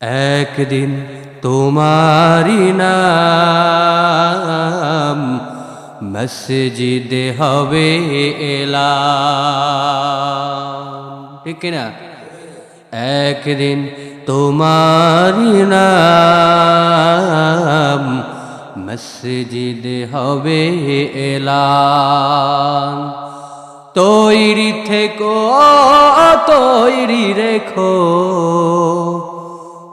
একদিন তোমারি নাম মসজিদে হবে এলাম। ঠিক না একদিন তোমারি নাম মসজিদে হবে এলাম। তৈরি থেকো, তৈরি রেখো।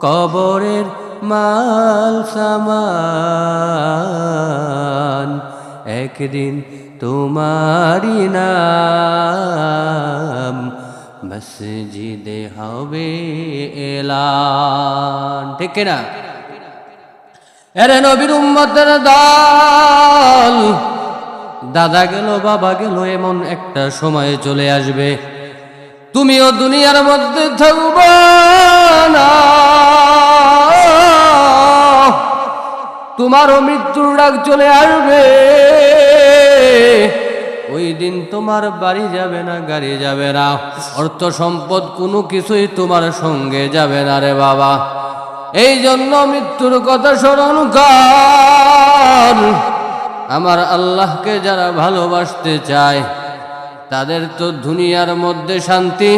কবরের মাল সামান। একদিন তোমারি নাম মসজিদে হবে এলান। ঠিক না এরে নবীর উম্মতের দল। দাদা গেল, বাবা গেল, এমন একটা সময়ে চলে আসবে। তুমিও দুনিয়ার মধ্যে থাকবে না। তোমারও মৃত্যুর ডাক চলে আসবে। ওই দিন তোমার বাড়ি যাবে না, গাড়ি যাবে না। অর্থ সম্পদ কোনো কিছুই তোমার সঙ্গে যাবে না রে বাবা। এই জন্য মৃত্যুর কথা স্মরণ কর। আমার আল্লাহকে যারা ভালোবাসতে চায়, তাদের তো দুনিয়ার মধ্যে শান্তি,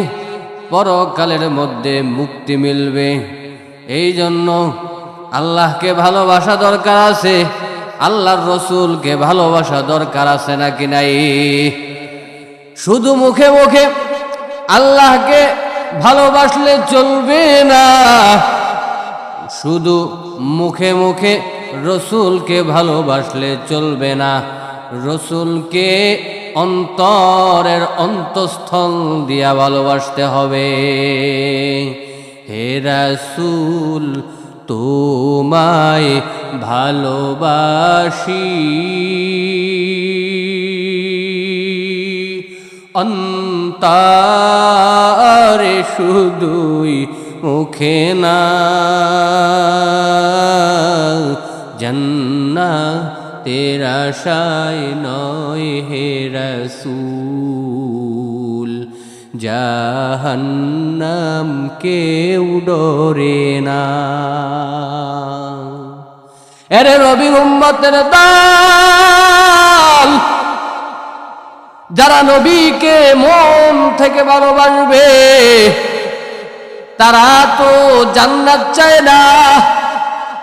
পরকালের মধ্যে মুক্তি মিলবে। এই জন্য আল্লাহকে ভালোবাসা দরকার আছে? আল্লাহর রসুলকে ভালোবাসা দরকার আছে নাকি নাই? শুধু মুখে মুখে আল্লাহকে ভালোবাসলে চলবে না। শুধু মুখে মুখে রসুলকে ভালোবাসলে চলবে না। রসুলকে অন্তরের অন্তঃস্থল দিয়া ভালোবাসতে হবে। হে রাসুল তোমায় ভালোবাসি। অন্তারে শুধুই মুখে না জন্না তেরা শায় নয় হে রসুল। জাহান্নাম কেউ ডরে না। এরে রবি উম্মতের দাল, যারা নবীকে মন থেকে ভালোবাসবে, তারা তো জান্নাত চায় না।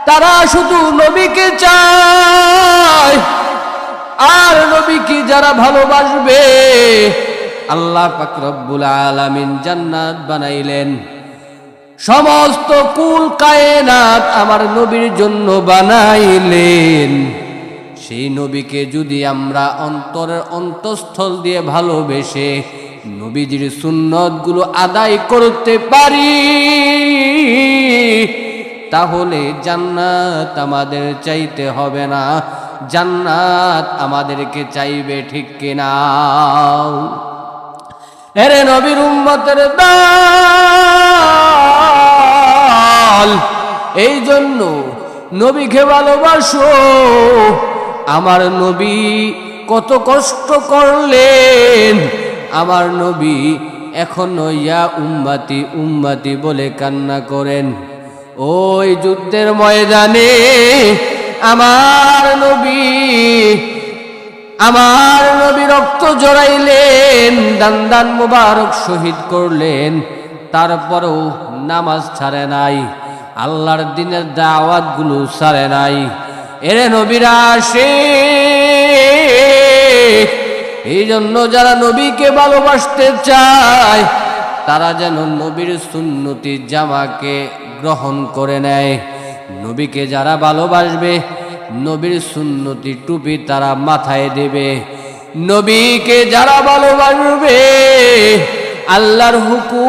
তারা শুধু নবীকে চায়। আর নবীকে যারা ভালোবাসবে আল্লাহ পাকরব্বুল আলামিন জান্নাত বানাইলেন। সমস্ত কুল কায়নাত আমার নবীর জন্য বানাইলেন। সেই নবীকে যদি আমরা অন্তরের অন্তঃস্থল দিয়ে ভালোবেসে নবীজির সুন্নতগুলো আদায় করতে পারি, তাহলে জান্নাত আমাদের চাইতে হবে না। জান্নাত আমাদেরকে চাইবে ঠিক কিনা? এরে নবীর উম্মতের দাল, এই জন্য নবীকে ভালোবাসো। আমার নবী কত কষ্ট করলেন। আমার নবী এখনও ইয়া উম্মাতি উম্মাতি বলে কান্না করেন। ওই যুদ্ধের ময়দানে আমার নবী আমার নবী রক্ত জড়াইলেন, দান মুবারক শহীদ করলেন, তারপরেও নামাজ ছাড়ে নাই, আল্লাহর দিনের দাওয়াতগুলো ছাড়ে নাই। এরে নবীরা আসে এই জন্য যারা নবীকে ভালোবাসতে চায়, তারা যেন নবীর সুন্নতি জামাকে গ্রহণ করে নেয়। নবীকে যারা ভালোবাসবে নবীর সুন্নতি টুপি তারা মাথায় দেবে। নবীকে যারা ভালোবাসবে, আল্লাহর হুকুম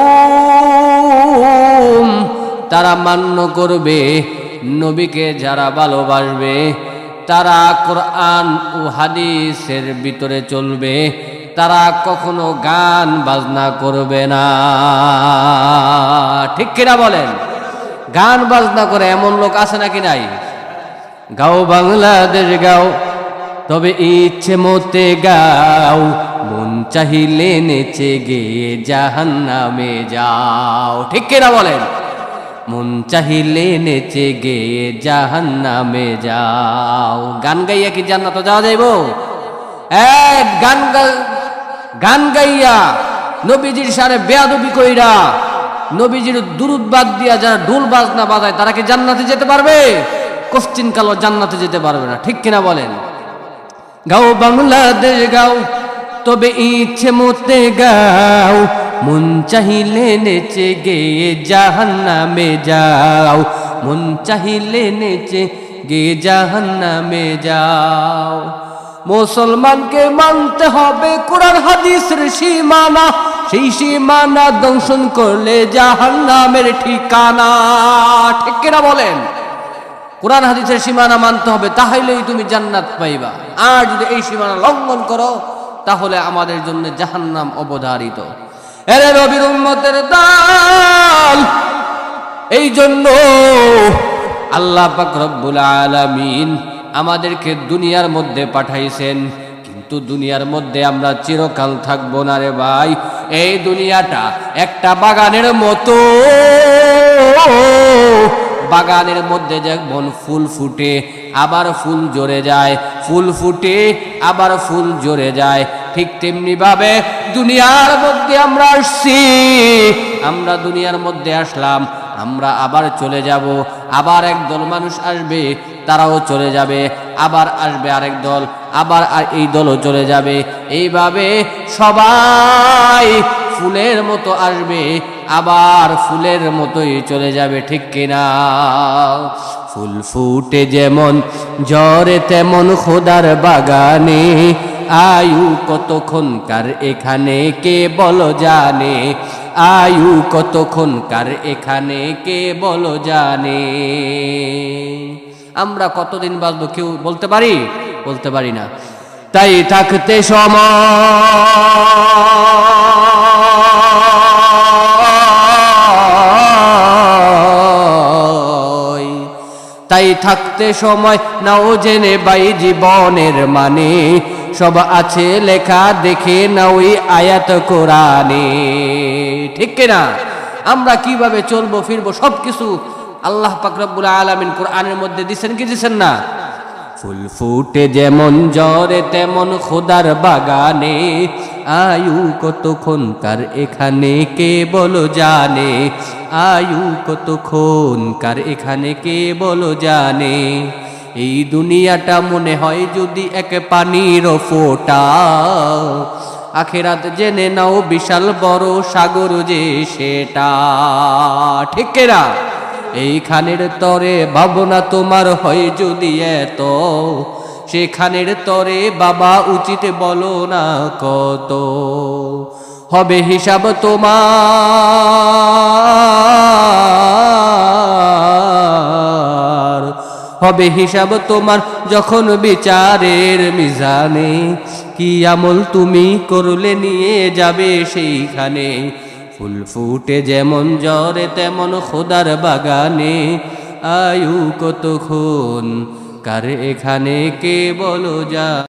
তারা মান্য করবে। নবীকে যারা ভালোবাসবে, তারা কোরআন ও হাদিসের ভিতরে চলবে। তারা কখনো গান বাজনা করবে না। ঠিক কিনা বলেন? গান বাজনা করে এমন লোক আছে নাকি নাই? গাও বাংলাদেশ গাও, তবে ইচ্ছে মতে গাও। মন চাহিলে নেচে গে জাহান নামে যাও। ঠিক কিনা বলেন? মন চাহিলে নেচে গে জাহান নামে যাও। গান গাইয়া কি জান্নাত যাওয়া যাইব? এক গান গান গাইয়া নবীজির সারে বেয়াদবি কইরা নবীজির দুরুদ বাদ দিয়া যারা ঢোল বাজনা বাজায়, তারা কি জান্নাতে যেতে পারবে? কোশ্চিন কালো জান্নাতে যেতে পারবে না। ঠিক কিনা বলেন? গাও বাংলাদেশ গাও, তবে ইচ্ছে মতে গাও। মন চাহিলে নেচে গেয়ে জাহান নামে যাও। মন চাহিলে নেচে গেয়ে জাহান নামে যাও। মুসলমানকে মানতে হবে কোরআন হাদিসের সীমানা। সেই সীমানা দংশন করলে জাহান নামের ঠিকানা। ঠিক কিনা বলেন? কোরআন হাদিসের সীমানা মানতে হবে, তাহলেই তুমি জান্নাত পাইবা। আর যদি এই সীমানা লঙ্ঘন করো, তাহলে আমাদের জন্য জাহান্নাম অবধারিত। এরে রবির এই জন্য আল্লাহ পাক রব্বুল আলামিন আমাদেরকে দুনিয়ার মধ্যে পাঠাইছেন। কিন্তু দুনিয়ার মধ্যে আমরা চিরকাল থাকব না রে ভাই, এই দুনিয়াটা একটা বাগানের মতো। বাগানের মধ্যে যেমন ফুল ফুটে, আবার ফুল জড়ে যায়। ফুল ফুটে, আবার ফুল জড়ে যায়। ঠিক তেমনি ভাবে দুনিয়ার মধ্যে আমরা আসছি। আমরা দুনিয়ার মধ্যে আসলাম, আমরা আবার চলে যাব। আবার একদল মানুষ আসবে, তারাও চলে যাবে। আবার আসবে আরেক দল, আবার আর এই দলও চলে যাবে। এইভাবে সবাই ফুলের মতো আসবে। আবার ফুলের মতোই চলে যাবে, ঠিক কিনা? ফুল ফুটে যেমন জ্বরে তেমন খোদার বাগানে। আয়ু কতক্ষণকার এখানে, কে বল জানে? আয়ু কতক্ষণকার এখানে, কে বল জানে? আমরা কতদিন বাঁচবো কেউ বলতে পারি? বলতে পারি না। তাই থাকতে সময়। তাই থাকতে সময় নাও জেনে বাই জীবনের মানে। সব আছে লেখা দেখে না ওই আয়াত কোরআনে। ঠিক কিনা? আমরা কীভাবে চলবো, ফিরবো সব কিছু আল্লাহ পাকরাবুল আলমিন কোরআনের মধ্যে দিছেন কি দিছেন না? ফুল ফুটে যেমন জ্বরে, তেমন খোদার বাগানে। আয়ু কতক্ষণকার এখানে কে বলো জানে? আয়ু কতক্ষণকার এখানে কে বলো জানে? এই দুনিয়াটা মনে হয় যদি এক পানির ফোটা। আখেরাত জেনে নাও, বিশাল বড় সাগর যে সেটা। ঠিক কেরা এইখানের তরে ভাবনা তোমার হয় যদি এত। সেখানের তরে বাবা উচিত বলো না কত। হবে হিসাব তোমার। হবে হিসাব তোমার যখন বিচারের মিজানে। কি আমল তুমি করলে নিয়ে যাবে সেইখানে। ফুল ফুটে যেমন জ্বরে তেমন খোদার বাগানে। আয়ু কতক্ষণ? কার এখানে কে বলো যা